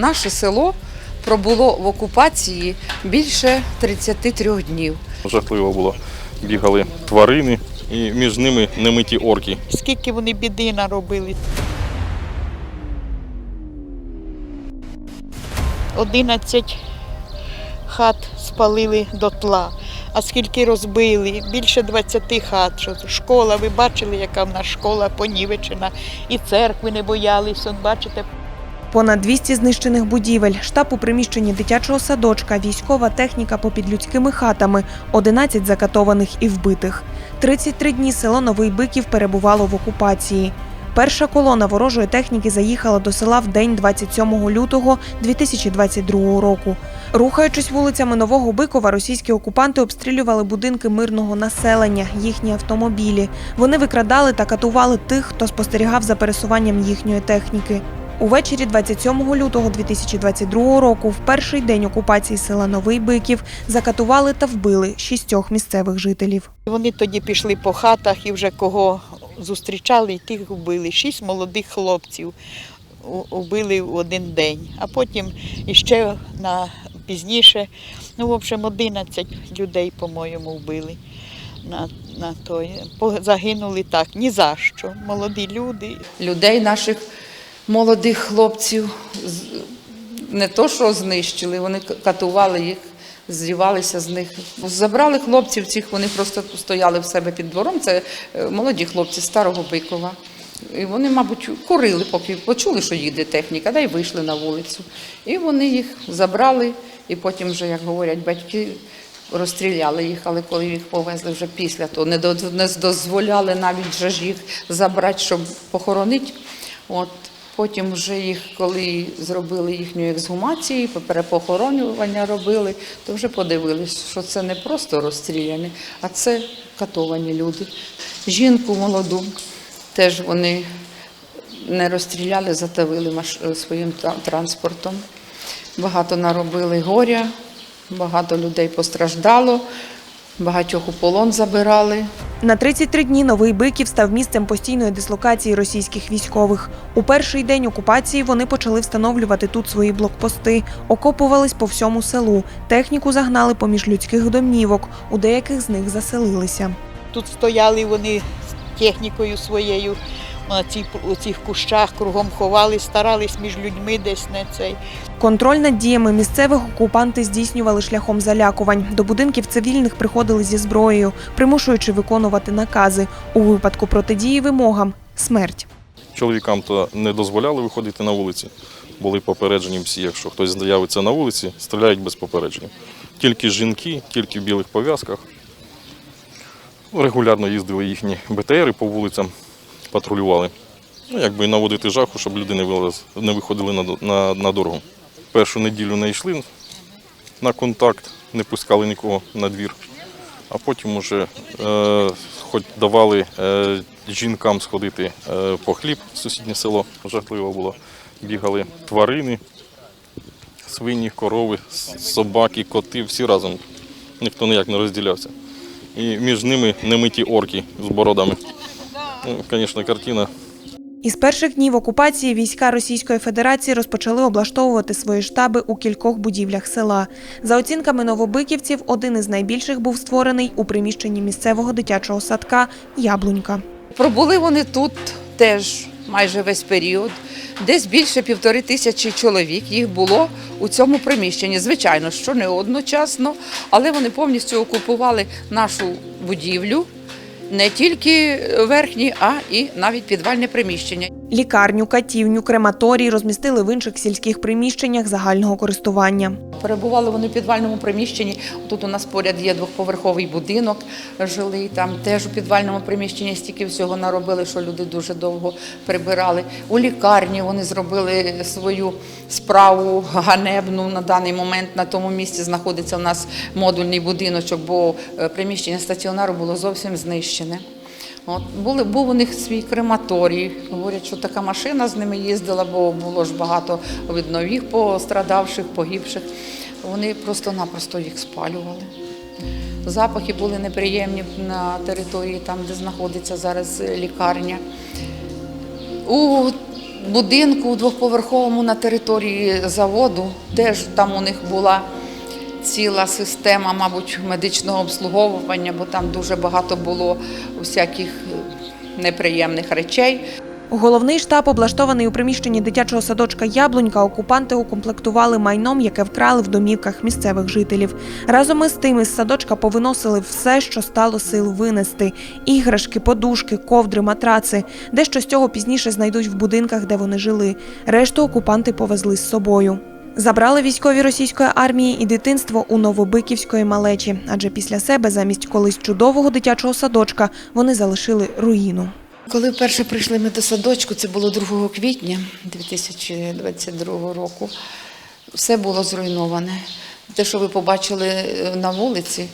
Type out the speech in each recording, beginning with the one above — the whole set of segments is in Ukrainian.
Наше село пробуло в окупації більше 33 днів. Жахливо було. Бігали тварини і між ними немиті орки. скільки вони біди наробили. Одинадцять хат спалили дотла, а скільки розбили, більше 20 хат. Школа, ви бачили, яка в нас школа понівечена, і церкви не боялись. Он бачите, Понад 200 знищених будівель, штаб у приміщенні дитячого садочка, військова техніка попід людськими хатами, 11 закатованих і вбитих. 33 дні село Новий Биків перебувало в окупації. Перша колона ворожої техніки заїхала до села в день 27 лютого 2022 року. Рухаючись вулицями Нового Бикова, російські окупанти обстрілювали будинки мирного населення, їхні автомобілі. Вони викрадали та катували тих, хто спостерігав за пересуванням їхньої техніки. Увечері 27 лютого 2022 року, в перший день окупації села Новий Биків, закатували та вбили шістьох місцевих жителів. вони тоді пішли по хатах і вже кого зустрічали, і тих вбили. Шість молодих хлопців у- вбили в один день, а потім іще на пізніше, ну, в общем, 11 людей, по-моєму, вбили. На, на той. Загинули так, ні за що. Молоді люди. Людей наших молодих хлопців не то, що знищили, вони катували їх, зрівалися з них. Забрали хлопців цих, вони просто стояли в себе під двором. Це е, молоді хлопці старого Бикова. І вони, мабуть, курили, поки почули, що їде техніка, да й вийшли на вулицю. І вони їх забрали, і потім вже, як говорять батьки, розстріляли їх, але коли їх повезли вже після того, не, дозволяли навіть ж їх забрати, щоб похоронити. От потім вже їх, коли зробили їхню ексгумацію, перепохоронювання робили, то вже подивились, що це не просто розстріляні, а це катовані люди. Жінку молоду теж вони не розстріляли, затавили своїм транспортом. Багато наробили горя, багато людей постраждало, багатьох у полон забирали. На 33 дні Новий Биків став місцем постійної дислокації російських військових. У перший день окупації вони почали встановлювати тут свої блокпости, окопувались по всьому селу. Техніку загнали поміж людських домівок. У деяких з них заселилися. Тут стояли вони з технікою своєю на ці, у цих кущах, кругом ховали, старались між людьми десь не цей. Контроль над діями місцевих окупанти здійснювали шляхом залякувань. До будинків цивільних приходили зі зброєю, примушуючи виконувати накази. У випадку протидії вимогам смерть. Чоловікам то не дозволяли виходити на вулиці. Були попереджені всі, якщо хтось з'явиться на вулиці, стріляють без попередження. Тільки жінки, тільки в білих пов'язках. Регулярно їздили їхні БТРи по вулицям, патрулювали. Ну, якби наводити жаху, щоб люди не, вилаз, не виходили на, на, на дорогу. Першу неділю не йшли на контакт, не пускали нікого на двір. А потім уже е, хоч давали е, жінкам сходити е, по хліб сусіднє село. Жахливо було. Бігали тварини, свині, корови, собаки, коти, всі разом. Ніхто ніяк не розділявся. І між ними немиті орки з бородами. Ну, звісно, картина Із перших днів окупації війська Російської Федерації розпочали облаштовувати свої штаби у кількох будівлях села. За оцінками новобиківців, один із найбільших був створений у приміщенні місцевого дитячого садка Яблунька. Пробули вони тут теж майже весь період. Десь більше півтори тисячі чоловік їх було у цьому приміщенні. Звичайно, що не одночасно, але вони повністю окупували нашу будівлю, не тільки верхні, а і навіть підвальне приміщення. Лікарню, катівню, крематорій розмістили в інших сільських приміщеннях загального користування. Перебували вони в підвальному приміщенні. Тут у нас поряд є двохповерховий будинок. Жили там теж у підвальному приміщенні стільки всього наробили, що люди дуже довго прибирали. У лікарні вони зробили свою справу ганебну на даний момент. На тому місці знаходиться у нас модульний будиночок, бо е, приміщення стаціонару було зовсім знищене. От, були, був у них свій крематорій. Говорять, що така машина з ними їздила, бо було ж багато видно їх пострадавших, погибших. Вони просто-напросто їх спалювали. Запахи були неприємні на території, там, де знаходиться зараз лікарня. У будинку двохповерховому на території заводу. Теж там у них була ціла система, мабуть, медичного обслуговування, бо там дуже багато було всяких е, неприємних речей. Головний штаб, облаштований у приміщенні дитячого садочка Яблунька, окупанти укомплектували майном, яке вкрали в домівках місцевих жителів. Разом із тим із садочка повиносили все, що стало сил винести: іграшки, подушки, ковдри, матраци. Дещо з цього пізніше знайдуть в будинках, де вони жили. Решту окупанти повезли з собою. Забрали військові російської армії і дитинство у Новобиківської малечі, адже після себе замість колись чудового дитячого садочка вони залишили руїну. Коли вперше прийшли ми до садочку, це було 2 квітня 2022 року, все було зруйноване. Те, що ви побачили е, на вулиці,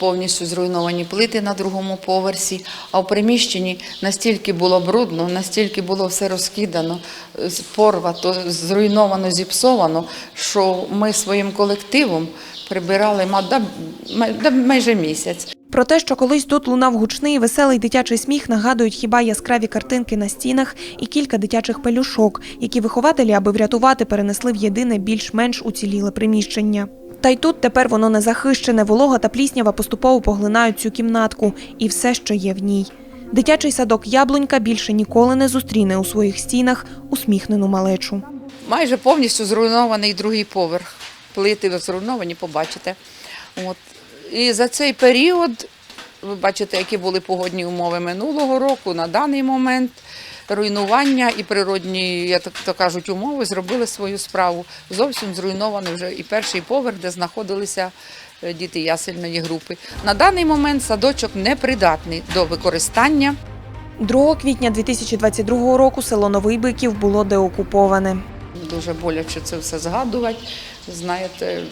повністю зруйновані плити на другому поверсі, а в приміщенні настільки було брудно, настільки було все розкидано, е, порвато, зруйновано, зіпсовано, що ми своїм колективом прибирали майже місяць. Про те, що колись тут лунав гучний веселий дитячий сміх, нагадують хіба яскраві картинки на стінах і кілька дитячих пелюшок, які вихователі, аби врятувати, перенесли в єдине більш-менш уціліле приміщення. Та й тут тепер воно не захищене, волога та пліснява поступово поглинають цю кімнатку і все, що є в ній. Дитячий садок Яблунька більше ніколи не зустріне у своїх стінах усміхнену малечу. майже повністю зруйнований другий поверх. Плити зруйновані, побачите. От. І за цей період, ви бачите, які були погодні умови минулого року, на даний момент руйнування і природні, я так то кажуть, умови зробили свою справу. Зовсім зруйнований вже і перший поверх, де знаходилися е, діти ясельної групи. На даний момент садочок непридатний до використання. 2 квітня 2022 року село Новий Биків було деокуповане. Дуже боляче це все згадувати. Знаєте,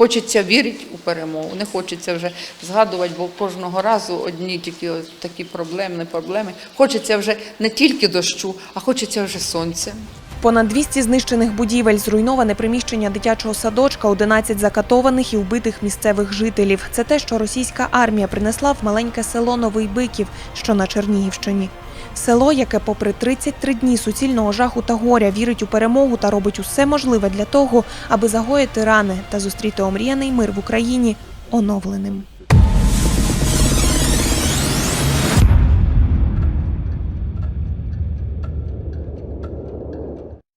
хочеться вірити у перемогу, не хочеться вже згадувати, бо кожного разу одні тільки такі проблеми, не проблеми. Хочеться вже не тільки дощу, а хочеться вже сонця. Понад 200 знищених будівель, зруйноване приміщення дитячого садочка, 11 закатованих і вбитих місцевих жителів. Це те, що російська армія принесла в маленьке село Новий Биків, що на Чернігівщині. Село, яке, попри 33 дні суцільного жаху та горя, вірить у перемогу та робить усе можливе для того, аби загоїти рани та зустріти омріяний мир в Україні оновленим.